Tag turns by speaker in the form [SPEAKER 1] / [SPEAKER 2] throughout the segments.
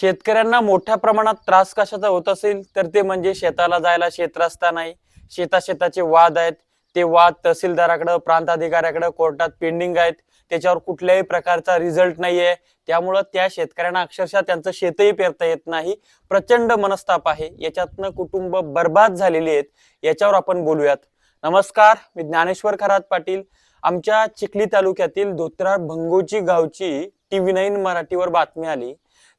[SPEAKER 1] शेतकऱ्यांना मोठ्या प्रमाणात त्रास कशाचा होत असेल तर ते म्हणजे शेताला जायला शेत रस्ता नाही. शेता शेताचे वाद आहेत. ते वाद तहसीलदाराकडं प्रांताधिकाऱ्याकडं कोर्टात पेंडिंग आहेत. त्याच्यावर कुठल्याही प्रकारचा रिझल्ट नाहीये. त्यामुळं त्या शेतकऱ्यांना अक्षरशः त्यांचं शेतही पेरता येत नाही. प्रचंड मनस्ताप आहे. याच्यातनं कुटुंब बर्बाद झालेली आहेत. याच्यावर आपण बोलूयात. नमस्कार मी ज्ञानेश्वर खरात पाटील. आमच्या चिखली तालुक्यातील धोत्रा भंगोची गावची टीव्ही नाईन मराठीवर बातमी आली.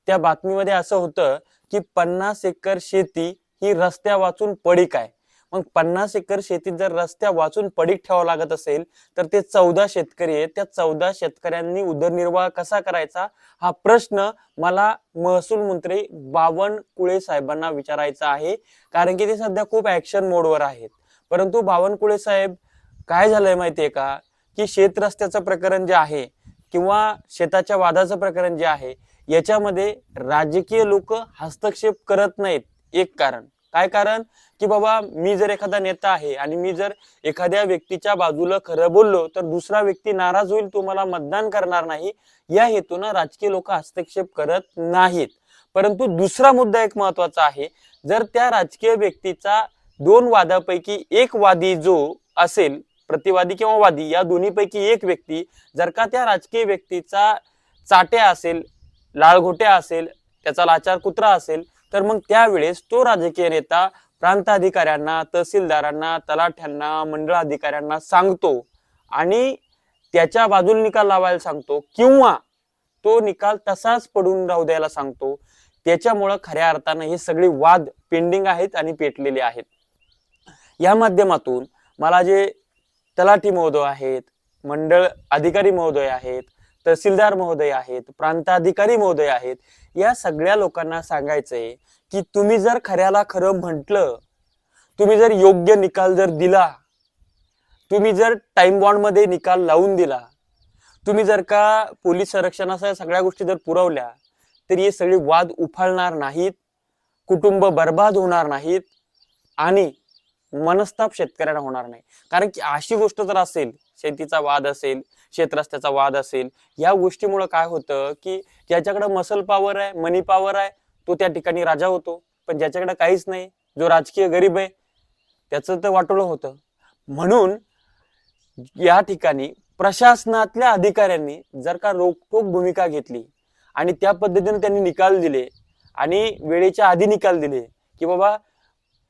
[SPEAKER 1] त्या बातमीमध्ये असं होतं की पन्नास एकर शेती ही रस्त्या वाचून पडीक आहे. मग पन्नास एकर शेतीत जर रस्त्या वाचून पडीक ठेवावं लागत असेल तर ते चौदा शेतकरी आहेत. त्या चौदा शेतकऱ्यांनी उदरनिर्वाह कसा करायचा? हा प्रश्न मला महसूल मंत्री बावनकुळे साहेबांना विचारायचा आहे. कारण की ते सध्या खूप ऍक्शन मोडवर आहेत. परंतु बावनकुळे साहेब काय झालंय माहितीये का? की शेत रस्त्याचं प्रकरण जे आहे किंवा शेताच्या वादाचं प्रकरण जे आहे याच्यामध्ये राजकीय लोक हस्तक्षेप करत नाहीत. एक कारण. काय कारण? की बाबा मी जर एखादा नेता आहे आणि मी जर एखाद्या व्यक्तीच्या बाजूला खरं बोललो तर दुसरा व्यक्ती नाराज होईल तो मला मतदान करणार नाही. या हेतूनं राजकीय लोक हस्तक्षेप करत नाहीत. परंतु दुसरा मुद्दा एक महत्त्वाचा आहे. जर त्या राजकीय व्यक्तीचा दोन वादापैकी एक वादी जो असेल प्रतिवादी किंवा वादी या दोन्हीपैकी एक व्यक्ती जर का त्या राजकीय व्यक्तीचा चाट्या असेल लाळघोट्या असेल त्याचा लाचार कुत्रा असेल तर मग त्यावेळेस तो राजकीय नेता प्रांताधिकाऱ्यांना तहसीलदारांना तलाठ्यांना मंडळ अधिकाऱ्यांना सांगतो आणि त्याच्या बाजूला निकाल लावायला सांगतो किंवा तो निकाल तसाच पडून राहू द्यायला सांगतो. त्याच्यामुळं खऱ्या अर्थानं हे सगळे वाद पेंडिंग आहेत आणि पेटलेले आहेत. या माध्यमातून मला जे तलाठी महोदय आहेत मंडळ अधिकारी महोदय आहेत तहसीलदार महोदय आहेत प्रांताधिकारी महोदय आहेत या सगळ्या लोकांना सांगायचंय की तुम्ही जर खऱ्याला खरं म्हटलं तुम्ही जर योग्य निकाल जर दिला तुम्ही जर टाइम बॉन्डमध्ये निकाल लावून दिला तुम्ही जर का पोलीस संरक्षणासह सगळ्या गोष्टी जर पुरवल्या तर हे सगळे वाद उफाळणार नाहीत कुटुंब बर्बाद होणार नाहीत आणि मनस्ताप शेतकऱ्यांना होणार नाही. कारण की अशी गोष्ट जर असेल शेतीचा वाद असेल शेतरस्त्याचा वाद असेल या गोष्टीमुळे काय होतं की ज्याच्याकडे मसल पॉवर आहे मनी पॉवर आहे तो त्या ठिकाणी राजा होतो. पण ज्याच्याकडे काहीच नाही जो राजकीय गरीब आहे त्याचं तर वाटोळं होतं. म्हणून या ठिकाणी प्रशासनातल्या अधिकाऱ्यांनी जर का रोखोक भूमिका घेतली आणि त्या पद्धतीने त्यांनी निकाल दिले आणि वेळेच्या आधी निकाल दिले की बाबा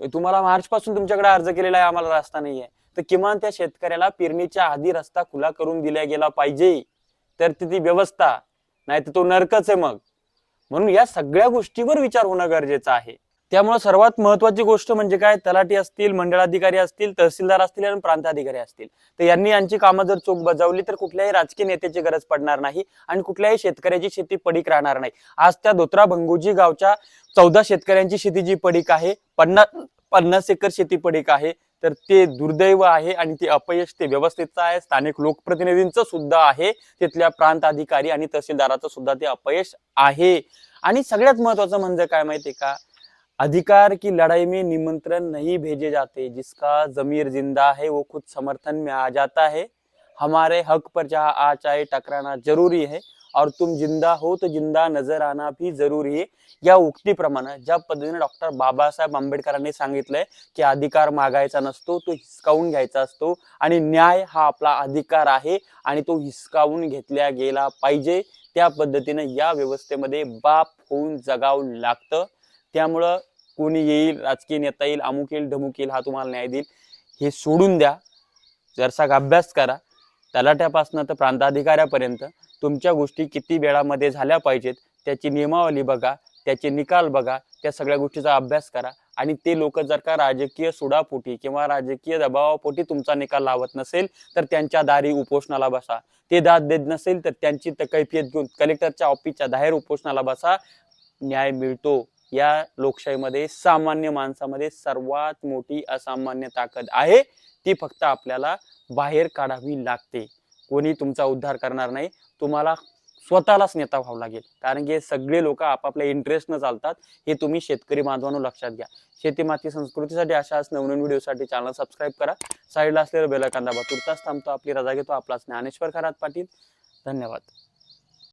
[SPEAKER 1] तुम्हाला मार्च पासून तुमच्याकडे अर्ज केलेला आहे आम्हाला रस्ता नाहीये. तर किमान त्या शेतकऱ्याला पेरणीच्या आधी रस्ता खुला करून दिला गेला पाहिजे. तर ती ती व्यवस्था नाही तर तो नरकच आहे मग. म्हणून या सगळ्या गोष्टीवर विचार होणं गरजेचं आहे. त्यामुळे सर्वात महत्वाची गोष्ट म्हणजे काय? तलाठी असतील मंडळाधिकारी असतील तहसीलदार असतील आणि प्रांताधिकारी असतील. तर यांनी यांची कामं जर चोख बजावली तर कुठल्याही राजकीय नेत्याची गरज पडणार नाही आणि कुठल्याही शेतकऱ्याची शेती पडीक राहणार नाही. आज त्या धोत्रा भंगोजी गावच्या चौदा शेतकऱ्यांची शेती जी पडीक आहे पन्नास पन्नास एकर शेती पडीक आहे तर ते दुर्दैव आहे आणि ते अपयश ते व्यवस्थेचं आहे. स्थानिक लोकप्रतिनिधींचं सुद्धा आहे. तिथल्या प्रांत अधिकारी आणि तहसीलदाराचं सुद्धा ते अपयश आहे. आणि सगळ्यात महत्वाचं म्हणजे काय माहितीये का? अधिकार की लड़ाई में निमंत्रण नहीं भेजे जाते जिसका जमीर जिंदा है वो खुद समर्थन में आ जाता है। हमारे हक पर जहाँ आ चाहे टकराना जरूरी है और तुम जिंदा हो तो जिंदा नजर आना भी जरूरी आहे या उक्तीप्रमाणे ज्या पद्धतीने डॉक्टर बाबासाहेब आंबेडकरांनी सांगितलंय की अधिकार मागायचा नसतो तो हिसकावून घ्यायचा असतो आणि न्याय हा आपला अधिकार आहे आणि तो हिसकावून घेतला गेला पाहिजे. त्या पद्धतीने या व्यवस्थेमध्ये बाप होऊन जगावं लागतं. त्यामुळं कोणी येईल राजकीय नेता येईल अमुक येईल ढमुक येईल हा तुम्हाला न्याय देईल हे सोडून द्या. जरसा अभ्यास करा. तलाट्यापासून तर प्रांताधिकाऱ्यापर्यंत तुमच्या गोष्टी किती वेळामध्ये झाल्या पाहिजेत त्याची नियमावली बघा त्याचे निकाल बघा त्या सगळ्या गोष्टीचा अभ्यास करा. आणि ते लोक जर का राजकीय सुडापोटी किंवा राजकीय दबावापोटी तुमचा निकाल लावत नसेल तर त्यांच्या दारी उपोषणाला बसा. ते दाद देत नसेल तर त्यांची कैफियत घेऊन कलेक्टरच्या ऑफिसच्या बाहेर उपोषणाला बसा. न्याय मिळतो. या लोकशाहीमध्ये सामान्य माणसामध्ये सर्वात मोठी असामान्य ताकद आहे. ती फक्त आपल्याला बाहेर काढावी लागते. कोणी तुमचा उद्धार करणार नाही. तुम्हाला स्वतःलाच नेता व्हावं लागेल. कारण की हे सगळे लोक आपापल्या इंटरेस्टनं चालतात. हे तुम्ही शेतकरी बांधवांनो लक्षात घ्या. शेती माती संस्कृतीसाठी अशाच नवनवीन व्हिडिओसाठी चॅनल सबस्क्राईब करा. साईडला असलेलं बेल कांदा तुर्तास थांबतो आपली रजा घेतो. आपला ज्ञानेश्वर खरात पाटील. धन्यवाद.